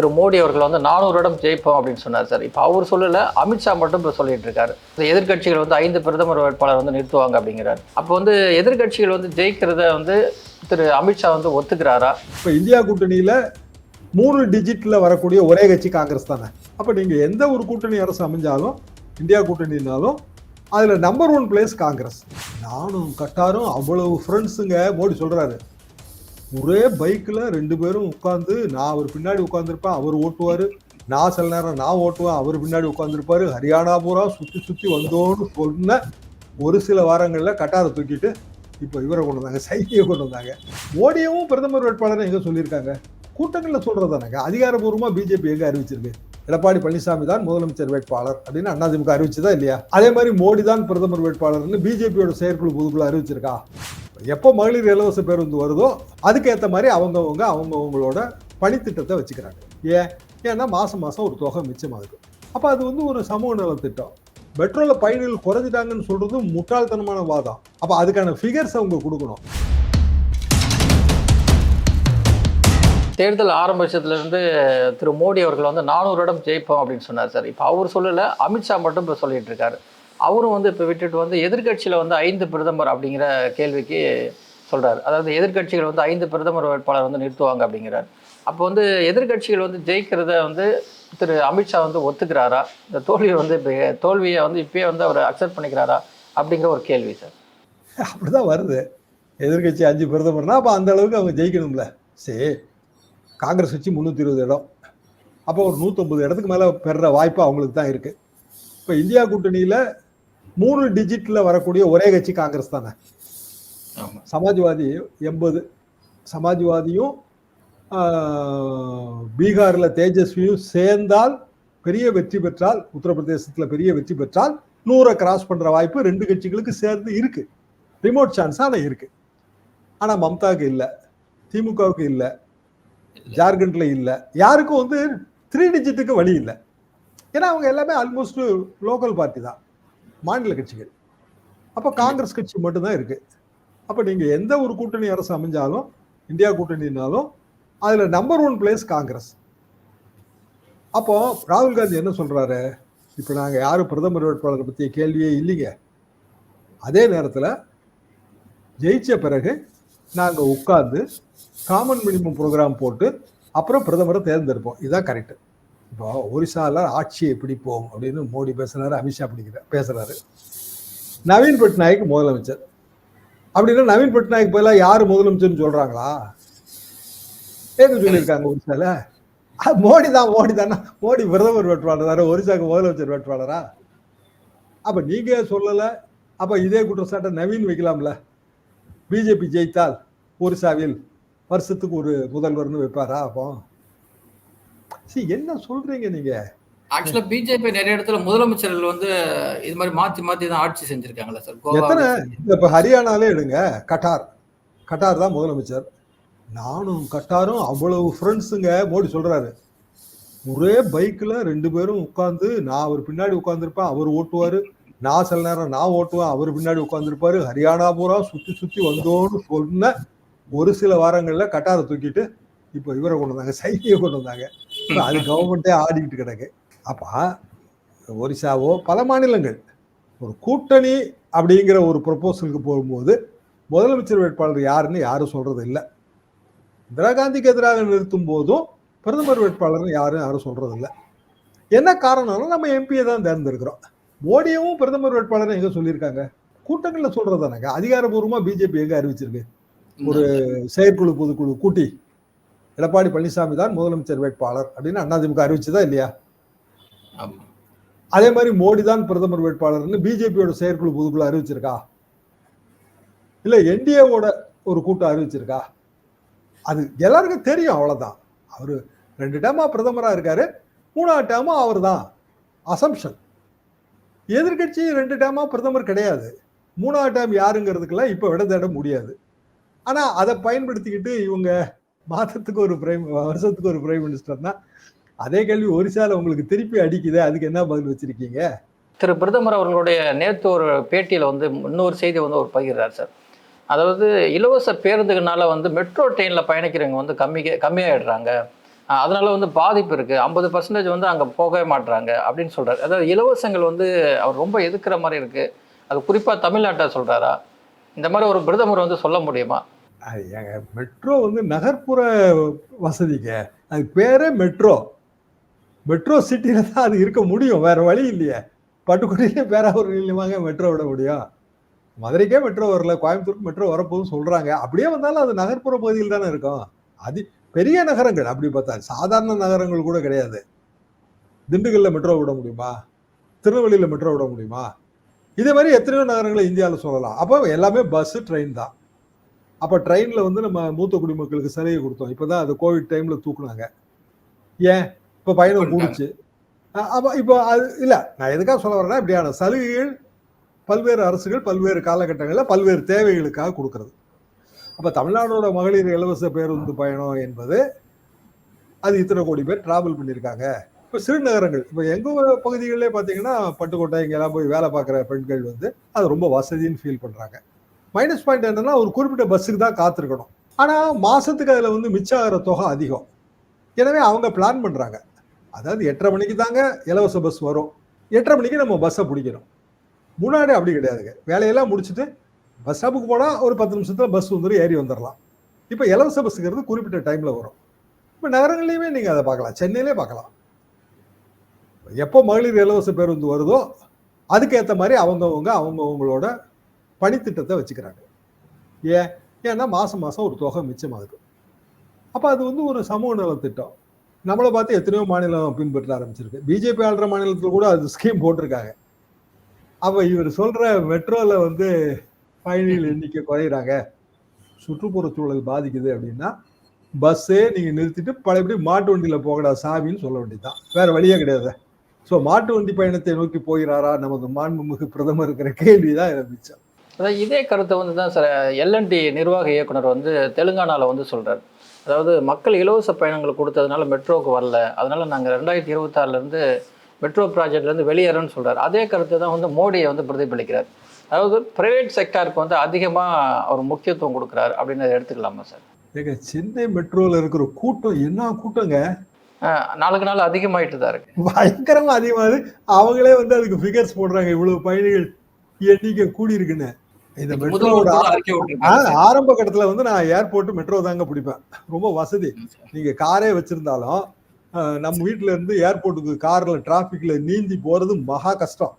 திரு மோடி அவர்கள் வந்து நானூறு இடம் ஜெயிப்போம் அப்படின்னு சொன்னார் சார். இப்போ அவர் சொல்லலை அமித்ஷா மட்டும் இப்போ சொல்லிட்டு இருக்காரு. இந்த எதிர்க்கட்சிகள் வந்து ஐந்து பிரதமர் வேட்பாளர் வந்து நிறுத்துவாங்க அப்படிங்கிறார். அப்போ வந்து எதிர்க்கட்சிகள் வந்து ஜெயிக்கிறத வந்து திரு அமித்ஷா வந்து ஒத்துக்கிறாரா? இப்போ இந்தியா கூட்டணியில் மூணு டிஜிட்டில் வரக்கூடிய ஒரே கட்சி காங்கிரஸ் தானே. அப்போ நீங்கள் எந்த ஒரு கூட்டணி அரசு அமைஞ்சாலும் இந்தியா கூட்டணினாலும் அதில் நம்பர் ஒன் பிளேஸ் காங்கிரஸ். நானும் கட்டாரும் அவ்வளவு ஃப்ரெண்ட்ஸுங்க மோடி சொல்கிறாரு ஒரே பைக்கில் ரெண்டு பேரும் உட்காந்து நான் அவர் பின்னாடி உட்காந்துருப்பேன் அவர் ஓட்டுவார். நான் சில நேரம் நான் ஓட்டுவேன் அவர் பின்னாடி உட்காந்துருப்பாரு ஹரியானா பூரா சுற்றி சுற்றி வந்தோன்னு சொன்ன ஒரு சில வாரங்களில் கட்டாரை தூக்கிட்டு இப்போ இவரை கொண்டு வந்தாங்க சைக்கியை கொண்டு வந்தாங்க. மோடியவும் பிரதமர் வேட்பாளர் எங்கே சொல்லியிருக்காங்க? கூட்டங்களில் சொல்கிறது தானேங்க அதிகாரப்பூர்வமாக பிஜேபி எங்கே அறிவிச்சிருக்கு? எடப்பாடி பழனிசாமி தான் முதலமைச்சர் வேட்பாளர் அப்படின்னு அண்ணாதிமுக அறிவிச்சதா இல்லையா? அதே மாதிரி மோடி தான் பிரதமர் வேட்பாளர்னு பிஜேபியோட செயற்குழு பொதுக்குழு அறிவிச்சிருக்கா? எப்போ மகளிர் இலவச பேருந்து வருதோ அதுக்கேற்ற மாதிரி அவங்கவுங்க அவங்கவங்களோட பணித்திட்டத்தை வச்சுக்கிறாங்க. ஏன்? ஏன்னா மாதம் மாதம் ஒரு தொகை மிச்சமாகுது அப்போ அது வந்து ஒரு சமூக நல திட்டம் பெட்ரோலில் பயணிகள் குறைஞ்சிட்டாங்கன்னு சொல்றது முட்டாள்தனமான வாதம். அப்போ அதுக்கான ஃபிகர்ஸ் அவங்க கொடுக்கணும். தேர்தல் ஆரம்பிச்சதுலேருந்து திரு மோடி அவர்கள் வந்து நானூறு இடம் ஜெயிப்போம் அப்படின்னு சொன்னார் சார். இப்போ அவர் சொல்லலை அமித்ஷா மட்டும் இப்போ சொல்லிட்டு இருக்காரு. அவரும் வந்து இப்போ விட்டுட்டு வந்து எதிர்க்கட்சியில் வந்து ஐந்து பிரதமர் அப்படிங்கிற கேள்விக்கு சொல்கிறார் அதாவது எதிர்க்கட்சிகள் வந்து ஐந்து பிரதமர் வேட்பாளர் வந்து நிறுத்துவாங்க அப்படிங்கிறார். அப்போ வந்து எதிர்க்கட்சிகள் வந்து ஜெயிக்கிறத வந்து திரு அமித்ஷா வந்து ஒத்துக்கிறாரா? இந்த தோல்வியை வந்து இப்போ தோல்வியை வந்து இப்பயே வந்து அவர் அக்செப்ட் பண்ணிக்கிறாரா? அப்படிங்கிற ஒரு கேள்வி சார். அப்படி தான் வருது. எதிர்க்கட்சி அஞ்சு பிரதமர்னா அப்போ அந்த அளவுக்கு அவங்க ஜெயிக்கணும்ல. சரி காங்கிரஸ் வச்சு முந்நூற்றி இருபது இடம். அப்போ ஒரு நூற்றம்பது இடத்துக்கு மேலே பெறுற வாய்ப்பு அவங்களுக்கு தான் இருக்குது இப்போ இந்தியா கூட்டணியில் மூணு டிஜிட்டில் வரக்கூடிய ஒரே கட்சி காங்கிரஸ் தானே? சமாஜ்வாதி எண்பது. சமாஜ்வாதியும் பீகார்ல தேஜஸ்வியும் சேர்ந்தால் பெரிய வெற்றி பெற்றால் உத்தரப்பிரதேசத்துல பெரிய வெற்றி பெற்றால் நூறை கிராஸ் பண்ற வாய்ப்பு ரெண்டு கட்சிகளுக்கு சேர்ந்து இருக்கு. ரிமோட் சான்ஸ் ஆனா இருக்கு. ஆனா மம்தாவுக்கு இல்ல. திமுகவுக்கு இல்ல. ஜார்க்கண்ட்ல இல்ல. யாருக்கும் வந்து த்ரீ டிஜிட்டுக்கு வழி இல்லை. ஏன்னா அவங்க எல்லாமே ஆல்மோஸ்ட் லோக்கல் பார்ட்டி தான். மாநில கட்சிகள். அப்போ காங்கிரஸ் கட்சி மட்டும்தான் இருக்கு. அப்போ நீங்க எந்த ஒரு கூட்டணி அரசு அமைஞ்சாலும் இந்தியா கூட்டணினாலும் அதில் நம்பர் ஒன் பிளேஸ் காங்கிரஸ். அப்போ ராகுல் காந்தி என்ன சொல்றாரு? இப்போ நாங்கள் யாரும் பிரதமர் வேட்பாளரை பற்றிய கேள்வியே இல்லைங்க. அதே நேரத்தில் ஜெயிச்ச பிறகு நாங்கள் உட்கார்ந்து காமன் மினிமம் ப்ரோக்ராம் போட்டு அப்புறம் பிரதமரை தேர்ந்தெடுப்போம். இதுதான் கரெக்டு இப்போ ஒரிசால எப்படி போகும் அப்படின்னு மோடி பேசுறாரு அமித்ஷா பிடிக்கிற பேசுறாரு. நவீன் பட்நாயக் முதலமைச்சர். அப்படின்னா நவீன் பட்நாயக் பதிலாக யார் முதலமைச்சர்னு சொல்றாங்களா? ஏது சொல்லியிருக்காங்க ஒரிசால மோடி தான் மோடி தானே? மோடி பிரதமர் வேட்பாளர் தானே ஒரிசாக்கு முதலமைச்சர் வேட்பாளரா? அப்ப நீங்க சொல்லல? அப்ப இதே குற்றச்சாட்டை நவீன் வைக்கலாம்ல? பிஜேபி ஜெயித்தால் ஒரிசாவில் வருஷத்துக்கு ஒரு முதல்வர்னு வைப்பாரா அப்போ? சரி என்ன சொல்றீங்க நீங்க? ஆக்சுவலா பிஜேபி நிறைய இடத்துல முதலமைச்சர்கள் வந்து இது மாதிரி மாத்தி மாத்தி தான் ஆட்சி செஞ்சிருக்காங்களா சார். எத்தனை இப்ப ஹரியானாலே எடுங்க கட்டார். கட்டார் தான் முதலமைச்சர். நானும் கட்டாரும் அவ்வளவு ஃப்ரெண்ட்ஸுங்க மோடி சொல்றாரு. ஒரே பைக்கில் ரெண்டு பேரும் உட்காந்து நான் அவர் பின்னாடி உட்காந்துருப்பேன் அவர் ஓட்டுவாரு. நான் சில நேரம் நான் ஓட்டுவேன் அவர் பின்னாடி உட்காந்துருப்பாரு ஹரியானா பூரா சுத்தி சுத்தி வந்தோன்னு சொன்ன ஒரு சில வாரங்கள்ல கட்டாரை தூக்கிட்டு இப்போ இவரை கொண்டு வந்தாங்க சைக்கியை கொண்டு வந்தாங்க. அது கவர்மெண்ட்டே ஆடிக்கிட்டு கிடக்கு. அப்போ ஒரிசாவோ பல மாநிலங்கள் ஒரு கூட்டணி அப்படிங்கிற ஒரு ப்ரொபோசலுக்கு போகும்போது முதலமைச்சர் வேட்பாளர் யாருன்னு யாரும் சொல்கிறது இல்லை. இந்திரா காந்திக்கு எதிராக நிறுத்தும் போதும் பிரதமர் வேட்பாளர்னு யாரும் யாரும் சொல்கிறது இல்லை. என்ன காரணம்னா நம்ம எம்பியை தான் தேர்ந்தெடுக்கிறோம். மோடியும் பிரதமர் வேட்பாளர் எங்கே சொல்லியிருக்காங்க? கூட்டங்களில் சொல்கிறது தானங்க அதிகாரபூர்வமாக பிஜேபி எங்கே அறிவிச்சிருக்கு? ஒரு செயற்குழு பொதுக்குழு கூட்டி. எடப்பாடி பழனிசாமி தான் முதலமைச்சர் வேட்பாளர் அப்படின்னு அதிமுக அறிவிச்சதா இல்லையா. அதே மாதிரி மோடி தான் பிரதமர் வேட்பாளர்னு பிஜேபியோட செயற்குழு பொதுக்குழு அறிவிச்சிருக்கா? இல்ல என்டிஏவோட ஒரு கூட்டம் அறிவிச்சிருக்கா? அது எல்லாருக்கும் தெரியும் அவ்வளவுதான். அவரு ரெண்டு டேமா பிரதமரா இருக்காரு மூணாவது டேமா அவர் தான் அசம்ஷன். எதிர்கட்சி ரெண்டு டேமா பிரதமர் கிடையாது. மூணாவது டேம் யாருங்கிறதுக்கெல்லாம் இப்ப விட தேட முடியாது. ஆனா அதை பயன்படுத்திக்கிட்டு இவங்க மாதத்துக்கு ஒரு பிரைம் வருஷத்துக்கு ஒரு பிரைம் மினிஸ்டர்னா அதே கேள்வி ஒரிசால உங்களுக்கு திருப்பி அடிக்குது அதுக்கு என்ன பதில் வச்சிருக்கீங்க? திரு பிரதமர் அவர்களுடைய நேற்று ஒரு பேட்டியில் வந்து இன்னொரு செய்தி வந்து அவர் பகிர்றார் சார். அதாவது இலவச பேருந்துகளால வந்து மெட்ரோ ட்ரெயினில் பயணிக்கிறவங்க வந்து கம்மி கம்மியாகிடுறாங்க அதனால வந்து பாதிப்பு இருக்குது ஐம்பது பர்சன்டேஜ் வந்து அங்கே போகவே மாட்றாங்க அப்படின்னு சொல்கிறார் அதாவது இலவசங்கள் வந்து அவர் ரொம்ப எதிர்க்கிற மாதிரி இருக்குது அது குறிப்பாக தமிழ்நாட்டை சொல்கிறாரா இந்த மாதிரி ஒரு பிரதமர் வந்து சொல்ல முடியுமா? அது ஏங்க மெட்ரோ வந்து நகர்ப்புற வசதிங்க. அது பேரே மெட்ரோ. மெட்ரோ சிட்டியில் தான் அது இருக்க முடியும். வேறு வழி இல்லையே. பட்டுக்கோட்டையிலே நிலையமாக மெட்ரோ விட முடியும். மதுரைக்கே மெட்ரோ வரல கோயம்புத்தூருக்கு மெட்ரோ வரப்போகுதுன்னு சொல்கிறாங்க அப்படியே வந்தாலும் அது நகர்ப்புற பகுதியில் தானே இருக்கும். அது பெரிய நகரங்கள் அப்படி பார்த்தா சாதாரண நகரங்கள் கூட கிடையாது. திண்டுக்கல்ல மெட்ரோ விட முடியுமா? திருநெல்வேலியில் மெட்ரோ விட முடியுமா? இதே மாதிரி எத்தனையோ நகரங்களை இந்தியாவில் சொல்லலாம். அப்போ எல்லாமே பஸ்ஸு ட்ரெயின் தான். அப்போ ட்ரெயினில் வந்து நம்ம மூத்த குடிமக்களுக்கு சலுகை கொடுத்தோம். இப்போ தான் அது கோவிட் டைமில் தூக்குனாங்க. ஏன்? இப்போ பயணம் கூடுச்சு அப்போ இப்போ அது இல்லை நான் எதுக்காக சொல்ல வரேன்னா இப்படியான சலுகைகள் பல்வேறு அரசுகள் பல்வேறு காலகட்டங்களில் பல்வேறு தேவைகளுக்காக கொடுக்கறது. அப்போ தமிழ்நாடோட மகளிர் இலவச பேருந்து பயணம் என்பது அது இத்தனை கோடி பேர் டிராவல் பண்ணியிருக்காங்க. இப்போ சிறு நகரங்கள் இப்போ எங்கள் பகுதிகளிலே பார்த்தீங்கன்னா பட்டுக்கோட்டை இங்கெல்லாம் போய் வேலை பார்க்குற பெண்கள் வந்து அது ரொம்ப வசதின்னு ஃபீல் பண்ணுறாங்க மைனஸ் பாயிண்ட் என்னன்னா ஒரு குறிப்பிட்ட பஸ்ஸுக்கு தான் காத்திருக்கணும். ஆனால் மாதத்துக்கு அதில் வந்து மிச்சம் ஆகிற தொகை அதிகம். எனவே அவங்க பிளான் பண்ணுறாங்க அதாவது எட்டரை மணிக்கு தாங்க இலவச பஸ் வரும். எட்டரை மணிக்கு நம்ம பஸ்ஸை பிடிக்கணும். முன்னாடி அப்படி கிடையாதுங்க. வேலையெல்லாம் முடிச்சுட்டு பஸ் ஸ்டாப்புக்கு போனால் ஒரு பத்து நிமிஷத்தில் பஸ் வந்துடும் ஏறி வந்துடலாம் இப்போ இலவச பஸ்ஸுங்கிறது குறிப்பிட்ட டைமில் வரும். இப்போ நகரங்கள்லையுமே நீங்கள் அதை பார்க்கலாம். சென்னையிலே பார்க்கலாம். எப்போ மகளிர் இலவச பேருந்து வருதோ அதுக்கேற்ற மாதிரி அவங்கவுங்க அவங்கவுங்களோட பணித்திட்டத்தை வச்சுக்கிறாங்க. ஏன்? ஏன்னா மாதம் மாதம் ஒரு தொகை மிச்சமாகுது அப்போ அது வந்து ஒரு சமூக நலத்திட்டம். நம்மளை பார்த்து எத்தனையோ மாநிலம் பின்பற்ற ஆரம்பிச்சிருக்கு. பிஜேபி ஆள்ற மாநிலத்தில் கூட அது ஸ்கீம் போட்டிருக்காங்க. அப்போ இவர் சொல்கிற மெட்ரோவில் வந்து பயணிகள் எண்ணிக்கை குறையிறாங்க. சுற்றுப்புற சூழல் பாதிக்குது அப்படின்னா பஸ்ஸே நீங்கள் நிறுத்திட்டு பழையபடி மாட்டு வண்டியில் போகடா சாமின்னு சொல்ல வேண்டியதுதான். வேறு வழியே கிடையாது. ஸோ மாட்டு வண்டி பயணத்தை நோக்கி போகிறாரா நமது மாண்புமிகு பிரதமர் இருக்கிற கேள்வி தான் மிச்சம். அதாவது இதே கருத்தை வந்து தான் சார் எல்என்டி நிர்வாக இயக்குனர் வந்து தெலுங்கானால வந்து சொல்றாரு. அதாவது மக்கள் இலவச பயணங்கள் கொடுத்ததுனால மெட்ரோவுக்கு வரல. அதனால நாங்கள் ரெண்டாயிரத்தி இருபத்தாறுலேருந்து மெட்ரோ ப்ராஜெக்ட்லேருந்து வெளியேறோம்னு சொல்றாரு. அதே கருத்தை தான் வந்து மோடியை வந்து பிரதிபலிக்கிறார். அதாவது பிரைவேட் செக்டாருக்கு வந்து அதிகமாக அவர் முக்கியத்துவம் கொடுக்குறாரு அப்படின்னு அதை எடுத்துக்கலாமா சார்? ஏங்க சென்னை மெட்ரோவில் இருக்கிற கூட்டம் என்ன கூட்டங்க? நாளுக்கு நாள் அதிகமாயிட்டு தான் இருக்கு. பயங்கரமா அதிகமாகுது அவங்களே வந்து அதுக்கு ஃபிகர்ஸ் போடுறாங்க. இவ்வளவு பயணிகள் எண்ணிக்கை கூடி இருக்குன்னு இந்த சார். ஆரம்ப கட்டத்துல வந்து நான் ஏர்போர்ட் மெட்ரோ தாங்க பிடிப்பேன். ரொம்ப வசதி. நீங்க காரே வச்சிருந்தாலும் நம்ம வீட்ல இருந்து ஏர்போர்ட்டுக்கு கார்ல டிராபிக்ல நீந்தி போறது மகா கஷ்டம்.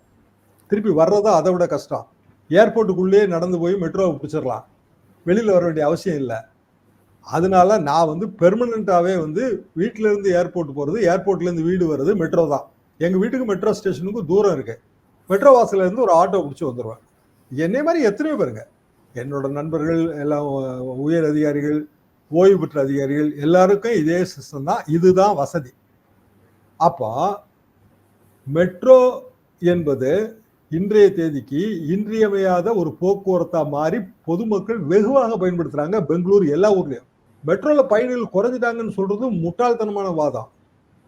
திருப்பி வர்றதும் அதை விட கஷ்டம். ஏர்போர்ட்டுக்குள்ளேயே நடந்து போய் மெட்ரோவை பிடிச்சிடலாம். வெளியில வர வேண்டிய அவசியம் இல்லை. அதனால நான் வந்து பெர்மனண்டாவே வந்து வீட்ல இருந்து ஏர்போர்ட் போறது ஏர்போர்ட்ல இருந்து வீடு வர்றது மெட்ரோ தான். எங்க வீட்டுக்கு மெட்ரோ ஸ்டேஷனுக்கு தூரம் இருக்கு. மெட்ரோ வாசல்ல இருந்து ஒரு ஆட்டோ பிடிச்சி வந்துடுவேன் என்னை மாதிரி எத்தனையோ பேருங்க. என்னோட நண்பர்கள் எல்லாம் உயர் அதிகாரிகள் ஓய்வு பெற்ற அதிகாரிகள் எல்லாருக்கும் இதே சிஸ்டம் தான். இதுதான் வசதி. அப்போ மெட்ரோ என்பது இன்றைய தேதிக்கு இன்றியமையாத ஒரு போக்குவரத்தா மாறி பொதுமக்கள் வெகுவாக பயன்படுத்துறாங்க பெங்களூர் எல்லா ஊர்லயும். மெட்ரோல பயணிகள் குறைஞ்சிட்டாங்கன்னு சொல்றது முட்டாள்தனமான வாதம்.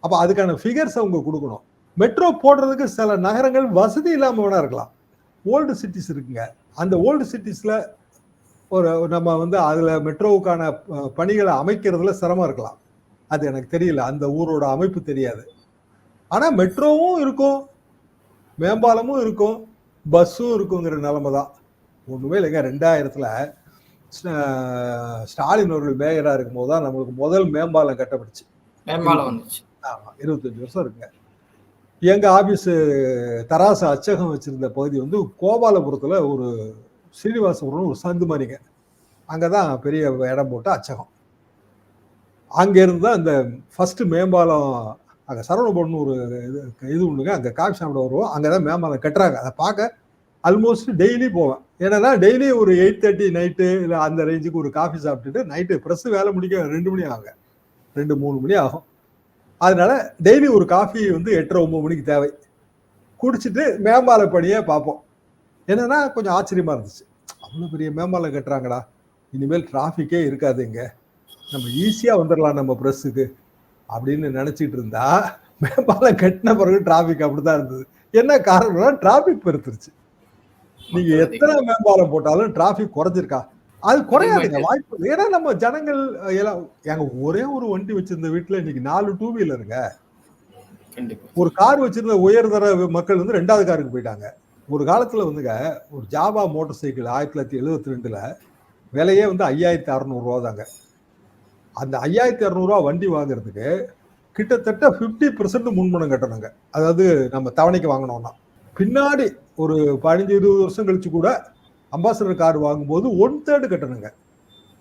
அப்ப அதுக்கான ஃபிகர்ஸ் அவங்க கொடுக்கணும். மெட்ரோ போடுறதுக்கு சில நகரங்கள் வசதி இல்லாம வேணா இருக்கலாம். ஓல்டு சிட்டிஸ் இருக்குங்க. அந்த ஓல்டு சிட்டிஸ்ல ஒரு நம்ம வந்து அதுல மெட்ரோவுக்கான பணிகளை அமைக்கிறதுல சிரமம் இருக்கலாம். அது எனக்கு தெரியல. அந்த ஊரோட அமைப்பு தெரியாது. ஆனா மெட்ரோவும் இருக்கும். மேம்பாலமும் இருக்கும். பஸ்ஸும் இருக்குங்கிற நிலைமை தான். ஒண்ணுமே இல்லைங்க. ரெண்டாயிரத்துல ஸ்ட- ஸ்டாலின் அவர்கள் மேயரா இருக்கும்போது தான் நம்மளுக்கு முதல் மேம்பாலம் கட்டப்பட்டுச்சு. மேம்பாலம் வந்துச்சு. ஆமா. இருபத்தஞ்சு வருஷம் இருக்குங்க. எங்கள் ஆஃபீஸு தராசு அச்சகம் வச்சுருந்த பகுதி வந்து கோபாலபுரத்தில் ஒரு ஸ்ரீனிவாசபுரம் ஒரு சந்து மாதிரிங்க அங்கதான் பெரிய இடம் போட்டு அச்சகம். அங்கேருந்து தான் இந்த ஃபஸ்ட்டு மேம்பாலம் அங்கே சரவணபவன் ஒரு இது இது ஒன்றுங்க அங்கே காஃபி சாப்பிட வருவோம். அங்கதான் மேம்பாலம் கட்டுறாங்க. அதை பார்க்க ஆல்மோஸ்ட் டெய்லி போவேன். ஏன்னா டெய்லி ஒரு எயிட் தேர்ட்டி நைட்டு இல்லை அந்த ரேஞ்சுக்கு ஒரு காஃபி சாப்பிட்டுட்டு நைட்டு ப்ரெஸ்ஸு வேலை முடிக்க ரெண்டு மணி ஆகுங்க ரெண்டு மூணு மணி ஆகும். அதனால டெய்லி ஒரு காஃபி வந்து எட்டரை ஒன்பது மணிக்கு தேவை. குடிச்சிட்டு மேம்பால பணியை பார்ப்போம். என்னன்னா கொஞ்சம் ஆச்சரியமா இருந்துச்சு. அவ்வளோ பெரிய மேம்பாலம் கட்டுறாங்கடா. இனிமேல் டிராஃபிக்கே இருக்காது இங்க. நம்ம ஈஸியாக வந்துடலாம் நம்ம ப்ரெஸ்ஸுக்கு அப்படின்னு நினச்சிட்டு இருந்தா மேம்பாலம் கட்டின பிறகு டிராஃபிக் அப்படிதான் இருந்தது. என்ன காரணம்னா டிராஃபிக் பெருத்துருச்சு. நீங்க எத்தனை மேம்பாலம் போட்டாலும் டிராஃபிக் குறைஞ்சிருக்கா? அது குறையாதுங்க வாய்ப்பு. ஏன்னா நம்ம ஜனங்கள் எல்லாம் ஏங்க ஒரே ஒரு வண்டி வச்சிருந்த வீட்டுல இன்னைக்கு நாலு டூ வீலருங்க ஒரு கார் வச்சிருந்த உயர்தர மக்கள் வந்து ரெண்டாவது காருக்கு போயிட்டாங்க. ஒரு காலத்துல வந்துங்க ஒரு ஜாவா மோட்டார் சைக்கிள் ஆயிரத்தி தொள்ளாயிரத்தி எழுபத்தி ரெண்டுல விலையே வந்து ஐயாயிரத்தி அறநூறுவா தாங்க. அந்த ஐயாயிரத்தி அறநூறுவா வண்டி வாங்குறதுக்கு கிட்டத்தட்ட ஃபிஃப்டி பர்சன்ட் முன்பணம் கட்டணுங்க. அதாவது நம்ம தவணைக்கு வாங்கினோம்னா பின்னாடி ஒரு பதினஞ்சு இருபது வருஷம் கழிச்சு கூட அம்பாசடர் கார் வாங்கும்போது ஒன் தேர்டு கட்டணுங்க.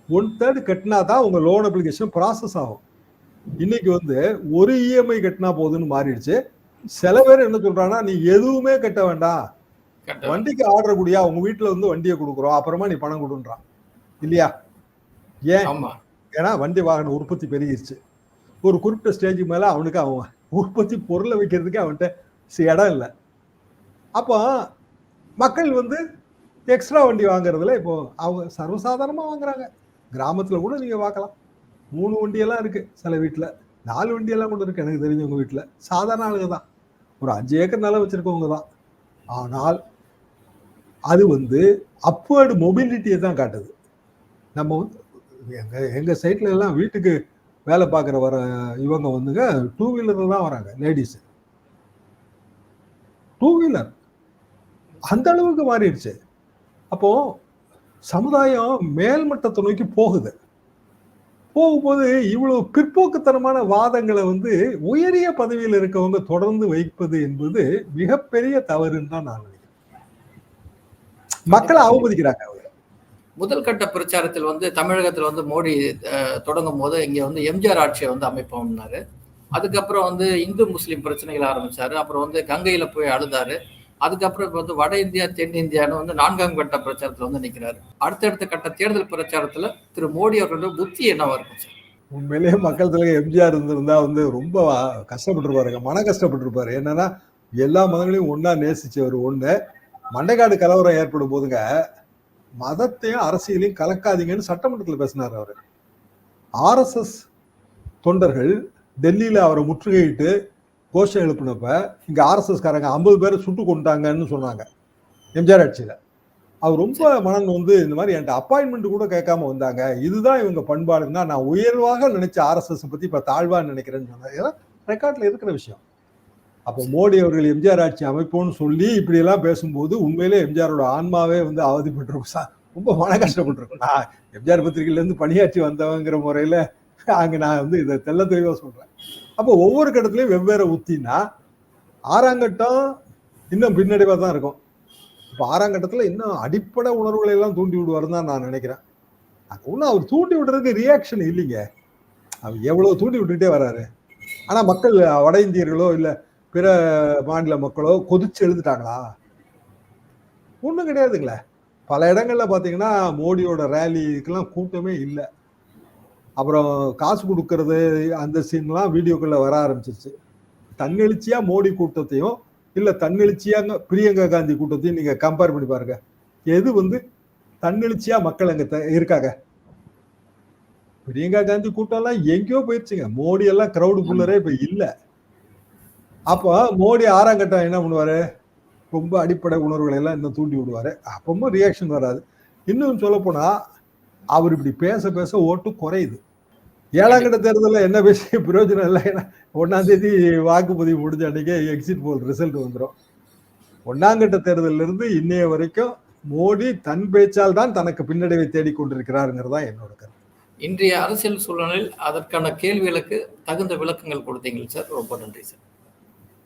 ஒன் தேர்டு கட்டினா தான் உங்க லோன் அப்ளிகேஷன் ப்ராசஸ் ஆகும். இன்னைக்கு வந்து ஒரு இஎம்ஐ கட்டினா போதுன்னு மாறிடுச்சு. சில பேர் என்ன சொல்றாங்கன்னா நீ எதுவுமே கட்ட வேண்டாம். வண்டிக்கு ஆர்டர் குடியா உங்க வீட்டுல வந்து வண்டியை கொடுக்குறோம். அப்புறமா நீ பணம் கொடுன்றான் இல்லையா? ஏன்? ஆமா. ஏன்னா வண்டி வாகன உற்பத்தி பெருகிருச்சு. ஒரு குறிப்பிட்ட ஸ்டேஜ் மேல அவனுக்கு அவன் உற்பத்தி பொருளை வைக்கிறதுக்கு அவன்கிட்ட இடம் இல்லை. அப்போ மக்கள் வந்து எக்ஸ்ட்ரா வண்டி வாங்குறதுல இப்போ அவங்க சர்வசாதாரணமாக வாங்குறாங்க. கிராமத்தில் கூட நீங்கள் பார்க்கலாம். மூணு வண்டியெல்லாம் இருக்குது சில வீட்டில் நாலு வண்டியெல்லாம் கூட இருக்குது எனக்கு தெரிஞ்சவங்க வீட்டில் சாதாரண ஆளுங்க தான். ஒரு அஞ்சு ஏக்கர் நிலம் வச்சிருக்கவங்க தான். ஆனால் அது வந்து அப்வேர்டு மொபிலிட்டியை தான் காட்டுது. நம்ம வந்து எங்கள் எங்கள் சைட்ல எல்லாம் வீட்டுக்கு வேலை பார்க்குற வர இவங்க வந்துங்க டூ வீலர்ல தான் வராங்க லேடிஸு டூ வீலர் அந்த அளவுக்கு மாறிடுச்சு. அப்போ சமுதாயம் மேல்மட்டத்தை நோக்கி போகுது. போகும்போது இவ்வளவு பிற்போக்குத்தனமான வாதங்களை வந்து உயரிய பதவியில் இருக்கவங்க தொடர்ந்து வைப்பது என்பது மிகப்பெரிய தவறுன்னு தான் நான் நினைக்கிறேன். மக்களை அவமதிக்கிறாங்க முதல் கட்ட பிரச்சாரத்தில் வந்து தமிழகத்தில் வந்து மோடி தொடங்கும் போது இங்கே வந்து எம்ஜிஆர் ஆட்சியை வந்து அமைப்போம்னாரு. அதுக்கப்புறம் வந்து இந்து முஸ்லீம் பிரச்சனைகள் ஆரம்பிச்சாரு. அப்புறம் வந்து கங்கையில போய் அழுதாரு. அதுக்கப்புறம் இப்போ வந்து வட இந்தியா தென் இந்தியான்னு வந்து நான்காம் கட்ட பிரச்சாரத்தில் வந்து நிற்கிறாரு அடுத்தடுத்த கட்ட தேர்தல் பிரச்சாரத்தில் திரு மோடி அவர்களோட புத்தி என்னவா இருக்கும் சார்? உண்மையிலேயே மக்கள் தலைவர் எம்ஜிஆர் இருந்திருந்தா வந்து ரொம்ப கஷ்டப்பட்டிருப்பாருங்க மன கஷ்டப்பட்டுருப்பாரு. என்னன்னா எல்லா மதங்களையும் ஒன்றா நேசிச்சவர் ஒன்று மண்டைக்காடு கலவரம் ஏற்படும் போதுங்க மதத்தையும் அரசியலையும் கலக்காதீங்கன்னு சட்டமன்றத்தில் பேசினார் அவர். ஆர்எஸ்எஸ் தொண்டர்கள் டெல்லியில் அவரை முற்றுகையிட்டு கோஷம் எழுப்பினப்ப இங்கே ஆர்எஸ்எஸ் காரங்க ஐம்பது பேரை சுட்டு கொண்டாங்கன்னு சொன்னாங்க. எம்ஜிஆர் ஆட்சியில். அவர் ரொம்ப மனம் வந்து இந்த மாதிரி என்கிட்ட அப்பாயின்மெண்ட் கூட கேட்காம வந்தாங்க. இதுதான் இவங்க பண்பாடுன்னா நான் உயர்வாக நினைச்ச ஆர்எஸ்எஸ் பத்தி இப்ப தாழ்வா நினைக்கிறேன்னு சொன்னாங்க இதெல்லாம் ரெக்கார்ட்ல இருக்கிற விஷயம். அப்போ மோடி அவர்கள் எம்ஜிஆர் ஆட்சி அமைப்போம்னு சொல்லி இப்படி எல்லாம் பேசும்போது உண்மையிலே எம்ஜிஆரோட ஆன்மாவே வந்து அவதிப்பட்டிருக்கும் சார். ரொம்ப மன கஷ்டப்பட்டிருக்கும். நான் எம்ஜிஆர் பத்திரிகையிலேருந்து பணியாற்றி வந்தவங்கிற முறையில் அங்கே நான் வந்து இதை தெல்ல தெளிவாக சொல்கிறேன் அப்போ ஒவ்வொரு கட்டத்துலையும் வெவ்வேறு உத்தினா ஆறாம் கட்டம் இன்னும் பின்னடைவா தான் இருக்கும். இப்போ ஆறாம் இன்னும் அடிப்படை உணர்வுகளை எல்லாம் தூண்டி விடுவாருன்னு தான் நான் நினைக்கிறேன். அது ஒன்றும் அவர் தூண்டி விடுறதுக்கு ரியாக்ஷன் இல்லைங்க. அவர் எவ்வளோ தூண்டி விட்டுக்கிட்டே வராரு. ஆனால் மக்கள் வட இந்தியர்களோ இல்லை பிற மாநில மக்களோ கொதிச்சு எழுதுட்டாங்களா ஒன்றும் கிடையாதுங்களே. பல இடங்களில் பார்த்தீங்கன்னா மோடியோட ரேலிக்கெல்லாம் கூட்டமே இல்லை. அப்புறம் காசு கொடுக்கறது அந்த சீன்லாம் வீடியோக்களில் வர ஆரம்பிச்சிருச்சு. தன்னெழுச்சியாக மோடி கூட்டத்தையும் இல்லை தன்னெழுச்சியாக பிரியங்கா காந்தி கூட்டத்தையும் நீங்கள் கம்பேர் பண்ணி பாருங்க. எது வந்து தன்னெழுச்சியாக மக்கள் அங்கே த- இருக்காங்க? பிரியங்கா காந்தி கூட்டம்லாம் எங்கேயோ போயிடுச்சுங்க மோடி எல்லாம் க்ரௌடுக்குள்ளரே இப்போ இல்லை. அப்போ மோடி ஆறாம் கட்டம் என்ன பண்ணுவார்? ரொம்ப அடிப்படை உணர்வுகளை எல்லாம் இன்னும் தூண்டி விடுவார். அப்பவும் ரியாக்ஷன் வராது. இன்னும் சொல்ல அவர் இப்படி பேச பேச ஓட்டு குறையுது. ஏழாம் கட்ட தேர்தலில் என்ன பேசி பிரயோஜனம் இல்லை. ஏன்னா ஒன்றாம் தேதி வாக்குப்பதிவு முடிஞ்ச அன்றைக்கே எக்ஸிட் போல் ரிசல்ட் வந்துடும் ஒன்றாங்கட்ட தேர்தலிருந்து தேர்தலில் இருந்து இன்னைய வரைக்கும் மோடி தன் பேச்சால் தான் தனக்கு பின்னடைவை தேடிக்கொண்டிருக்கிறாருங்கிறது தான் என்னோட கருத்து. இன்றைய அரசியல் சூழ்நிலையில் அதற்கான கேள்விகளுக்கு தகுந்த விளக்கங்கள் கொடுத்தீங்க சார். ரொம்ப நன்றி சார்.